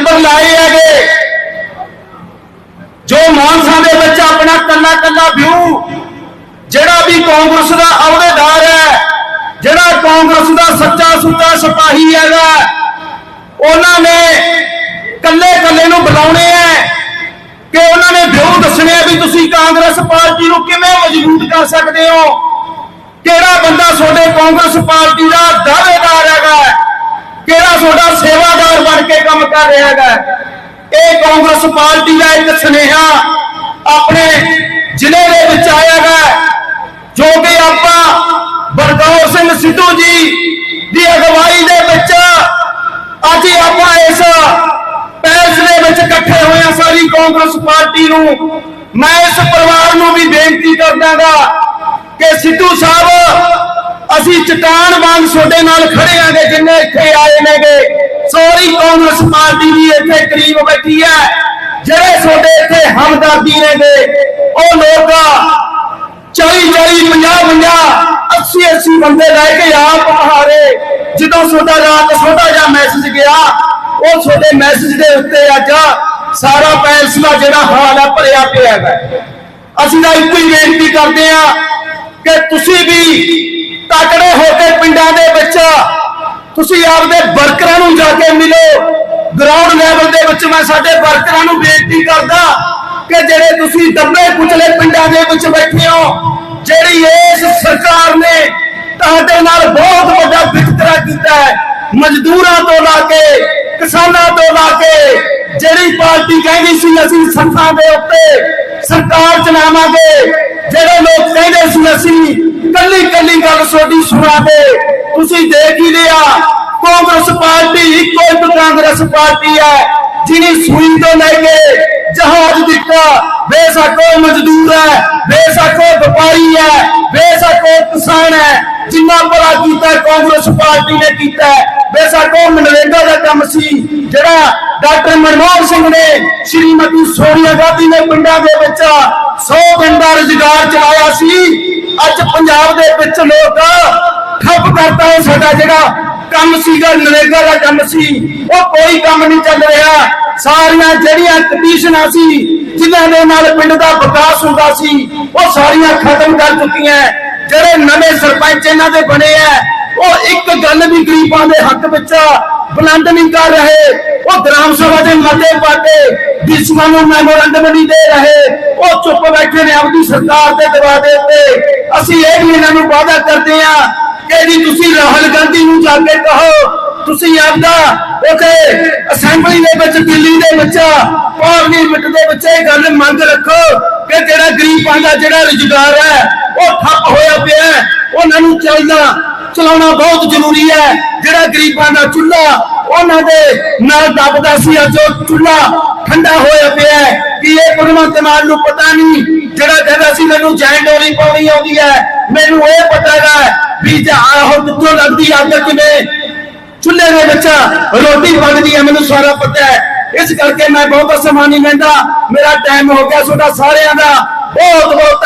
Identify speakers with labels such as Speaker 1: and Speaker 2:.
Speaker 1: Member ਲਾਏ ਹੈਗੇ। ਜੋ ਮਾਨਸਾ ਦੇ ਵਿੱਚ ਆਪਣਾ ਕੱਲਾ ਕੱਲਾ ਵਿਊ, ਜਿਹੜਾ ਵੀ ਕਾਂਗਰਸ ਦਾ ਅਹੁਦੇਦਾਰ ਹੈ, ਜਿਹੜਾ ਕਾਂਗਰਸ ਦਾ ਸੱਚਾ ਸੁੱਚਾ ਸਿਪਾਹੀ ਹੈਗਾ, ਉਹਨਾਂ ਨੇ ਕੱਲੇ ਕੱਲੇ ਨੂੰ ਬੁਲਾਉਣੇ ਹੈ ਕਿ ਉਹਨਾਂ ਨੇ ਵਿਊ ਦੱਸਣੇ ਆ ਵੀ ਤੁਸੀਂ ਕਾਂਗਰਸ ਪਾਰਟੀ ਨੂੰ ਕਿਵੇਂ ਮਜ਼ਬੂਤ ਕਰ ਸਕਦੇ ਹੋ। ਕਿਹੜਾ ਬੰਦਾ ਤੁਹਾਡੇ ਕਾਂਗਰਸ ਪਾਰਟੀ ਦਾ ਦਾਅਵੇਦਾਰ ਹੈਗਾ ਕਿਹੜਾ ਤੁਹਾਡਾ ਸੇਵਾਦਾਰ ਬਣ ਕੇ ਕੰਮ ਕਰ ਰਿਹਾ ਹੈਗਾ? ਇਹ ਕਾਂਗਰਸ ਪਾਰਟੀ ਦਾ ਇੱਕ ਸੁਨੇਹਾ ਆਪਣੇ ਜ਼ਿਲ੍ਹੇ ਦੇ ਵਿੱਚ ਆਇਆ ਹੈ ਜੋ ਕਿ ਆਪਾਂ ਬਰਗੌਰ ਸਿੰਘ ਸਿੱਧੂ ਜੀ ਦੀ ਅਗਵਾਈ ਦੇ ਵਿੱਚ ਅੱਜ ਆਪਾਂ ਇਸ ਪੈਲਸ ਦੇ ਵਿੱਚ ਇਕੱਠੇ ਹੋਏ ਹਾਂ ਸਾਰੀ ਕਾਂਗਰਸ ਪਾਰਟੀ ਨੂੰ। ਮੈਂ ਇਸ ਪਰਿਵਾਰ ਨੂੰ ਵੀ ਬੇਨਤੀ ਕਰਦਾਗਾ ਕਿ ਸਿੱਧੂ ਸਾਹਿਬ ਅਸੀਂ ਚਟਾਨ ਵਾਂਗ ਤੁਹਾਡੇ ਨਾਲ ਖੜੇ ਆਂਗੇ, ਜਿੰਨੇ ਇੱਥੇ ਆਏ ਨੇਗੇ। ਸਾਰੀ ਕਾਂਗਰਸ ਪਾਰਟੀ ਵੀ ਇੱਥੇ ਕਰੀਬ ਬੈਠੀ ਹੈ। ਜਿਹੜੇ ਤੁਹਾਡੇ ਇੱਥੇ ਹਮਦਰਦੀ ਨੇਗੇ, ਉਹ ਲੋਕ 40 40 50 50 80 80 ਬੰਦੇ ਲੈ ਕੇ ਆਪ ਹਾਰੇ। ਜਦੋਂ ਤੁਹਾਡਾ ਰਾਤ ਛੋਟਾ ਜਿਹਾ ਮੈਸੇਜ ਗਿਆ, ਉਹ ਤੁਹਾਡੇ ਮੈਸੇਜ ਦੇ ਉੱਤੇ ਅੱਜ ਸਾਰਾ ਪੈਲਸ ਦਾ ਜਿਹੜਾ ਹਾਲ ਹੈ, ਭਰਿਆ ਪਿਆ ਹੈਗਾ ਅਸੀਂ ਤਾਂ ਇੱਕੋ ਹੀ ਬੇਨਤੀ ਕਰਦੇ ਆ ਕਿ ਤੁਸੀਂ ਵੀ ਤਕੜੇ ਹੋ ਕੇ ਪਿੰਡਾਂ ਦੇ ਵਿੱਚ ਤੁਸੀਂ ਆਪਦੇ ਵਰਕਰਾਂ ਨੂੰ ਜਾ ਕੇ ਮਿਲੋ। ਗਰਾਊਂਡ ਲੈਵਲ ਦੇ ਵਿੱਚ ਮੈਂ ਸਾਡੇ ਵਰਕਰਾਂ ਨੂੰ ਬੇਨਤੀ ਕਰਦਾ ਕਿ ਜਿਹੜੇ ਤੁਸੀਂ ਦੱਬੇ ਕੁਚਲੇ ਪਿੰਡਾਂ ਦੇ ਵਿੱਚ ਬੈਠੇ ਹੋ, ਜਿਹੜੀ ਇਸ ਸਰਕਾਰ ਨੇ ਤੁਹਾਡੇ ਨਾਲ ਬਹੁਤ ਵੱਡਾ ਵਿਤਕਰਾ ਕੀਤਾ ਹੈ, ਮਜ਼ਦੂਰਾਂ ਤੋਂ ਲਾ ਕੇ, ਕਿਸਾਨਾਂ ਤੋਂ ਲਾ ਕੇ, ਜਿਹੜੀ ਪਾਰਟੀ ਕਹਿੰਦੀ ਸੀ ਅਸੀਂ ਸੰਤਾਂ ਦੇ ਉੱਤੇ, ਸਰਕਾਰ ਚਲਾਵਾਂਗੇ। ਕਹਿੰਦੇ ਸੀ ਅਸੀਂ, ਕੱਲੀ ਕੱਲੀ ਗੱਲ ਤੁਹਾਡੀ ਸੁਣਾਵੇ ਤੁਸੀਂ ਦੇਖ ਹੀ ਲਿਆ, ਕਾਂਗਰਸ ਪਾਰਟੀ ਇੱਕੋ ਇੱਕ ਕਾਂਗਰਸ ਪਾਰਟੀ ਹੈ ਜਿਹਨੇ ਸੂਈ ਤੋਂ ਲੈ ਕੇ ਜਹਾਜ਼ ਦਿੱਤਾ ਬੇਸ਼ੱਕ ਮਜ਼ਦੂਰ ਹੈ, ਬੇਸ਼ੱਕ ਵਪਾਰੀ ਹੈ ਬੇਸ਼ੱਕ ਕਿਸਾਨ ਹੈ, ਜਿੰਨਾ ਭਲਾ ਕੀਤਾ ਕਾਂਗਰਸ ਪਾਰਟੀ ਨੇ ਕੀਤਾ ਬੇਸ਼ੱਕ ਉਹ ਮਨਰੇਗਾ ਦਾ ਕੰਮ ਸੀ, ਜਿਹੜਾ ਡਾਕਟਰ ਮਨਮੋਹਨ ਸਿੰਘ ਨੇ ਸ਼੍ਰੀਮਤੀ ਸੋਨੀਆ ਗਾਂਧੀ ਨੇ ਪਿੰਡਾਂ ਦੇ ਵਿੱਚ 100 ਪਿੰਡ ਦਾ ਰੁਜ਼ਗਾਰ ਚਲਾਇਆ ਸੀ। ਅੱਜ ਪੰਜਾਬ ਦੇ ਵਿੱਚ ਲੋਕ ਠੱਪ ਕਰਤਾ ਉਹ ਸਾਡਾ ਜਿਹੜਾ ਕੰਮ ਸੀਗਾ ਨਰੇਗਾ ਦਾ ਕੰਮ ਸੀ। ਉਹ ਕੋਈ ਕੰਮ ਨਹੀਂ ਚੱਲ ਰਿਹਾ। ਸਾਰੀਆਂ ਜਿਹੜੀਆਂ ਕੰਡੀਸ਼ਨਾਂ ਸੀ, ਜਿਨ੍ਹਾਂ ਦੇ ਨਾਲ ਪਿੰਡ ਦਾ ਵਿਕਾਸ ਹੁੰਦਾ ਸੀ, ਉਹ ਸਾਰੀਆਂ ਖਤਮ ਕਰ ਚੁੱਕੀਆਂ। ਜਿਹੜੇ ਨਵੇਂ ਸਰਪੰਚ ਇਹਨਾਂ ਦੇ ਬਣੇ ਆ, ਉਹ ਇੱਕ ਗੱਲ ਵੀ ਗਰੀਬਾਂ ਦੇ ਹੱਕ ਵਿੱਚ ਬੁਲੰਦ ਨਹੀਂ ਕਰ ਰਹੇ। ਉਹ ਗ੍ਰਾਮ ਸਭਾ ਦੇ ਮਤੇ ਪਾਤੇ ਡੀਸੀਆਂ ਨੂੰ ਮੈਮੋਰੰਡਮ ਨਹੀਂ ਦੇ ਰਹੇ। ਉਹ ਚੁੱਪ ਬੈਠੇ ਨੇ ਆਪਣੀ ਸਰਕਾਰ ਦੇ ਦਰਵਾਜ਼ੇ ਉੱਤੇ। ਅਸੀਂ ਇਹ ਵੀ ਇਹਨਾਂ ਨੂੰ ਵਾਅਦਾ ਕਰਦੇ ਆ ਕਿ ਜੀ ਤੁਸੀਂ ਰਾਹੁਲ ਗਾਂਧੀ ਨੂੰ ਜਾ ਕੇ ਕਹੋ, ਤੁਸੀਂ ਆਪਦਾ ਉਥੇ ਅਸੈਂਬਲੀ ਦੇ ਵਿੱਚ, ਦਿੱਲੀ ਦੇ ਵਿੱਚ, ਪਾਰਲੀਮੈਂਟ ਦੇ ਵਿੱਚ ਇਹ ਗੱਲ ਮੰਗ ਰੱਖੋ ਕਿ ਜਿਹੜਾ ਗਰੀਬਾਂ ਦਾ ਜਿਹੜਾ ਰੁਜ਼ਗਾਰ ਹੈ, ਉਹ ਠੱਪ ਉਹਨਾਂ ਨੂੰ ਚੱਲਣਾ ਚਲਾਉਣਾ ਬਹੁਤ ਜ਼ਰੂਰੀ ਹੈ। ਜਿਹੜਾ ਗਰੀਬਾਂ ਦਾ ਚੁੱਲ੍ਹਾ, ਉਹਨਾਂ ਦੇ ਨਾਲ ਦੱਬਦਾ ਸੀ ਅੱਜ ਉਹ ਚੁੱਲ੍ਹਾ ਠੰਡਾ ਹੋਇਆ ਪਿਆ ਕਿ ਇਹ ਭਗਵੰਤ ਮਾਨ ਨੂੰ ਪਤਾ ਨਹੀਂ? ਜਿਹੜਾ ਕਹਿੰਦਾ ਸੀ, ਮੈਨੂੰ ਜੈਨ ਡੋਰੀ ਪਾਉਣੀ ਆਉਂਦੀ ਹੈ। ਮੈਨੂੰ ਇਹ ਪਤਾ ਹੈ ਵੀ ਆਹ ਕਿੱਥੋਂ ਲੱਗਦੀ ਅੱਗ ਕਿਵੇਂ? ਚੁੱਲ੍ਹੇ ਦੇ ਵਿੱਚ ਰੋਟੀ ਬਣਦੀ ਹੈ, ਮੈਨੂੰ ਸਾਰਾ ਪਤਾ ਹੈ। ਇਸ ਕਰਕੇ ਮੈਂ ਬਹੁਤ ਸਮਾਂ ਨਹੀਂ ਲੈਂਦਾ। ਮੇਰਾ ਟਾਈਮ ਹੋ ਗਿਆ ਤੁਹਾਡਾ ਸਾਰਿਆਂ ਦਾ। ਬਹੁਤ ਬਹੁਤ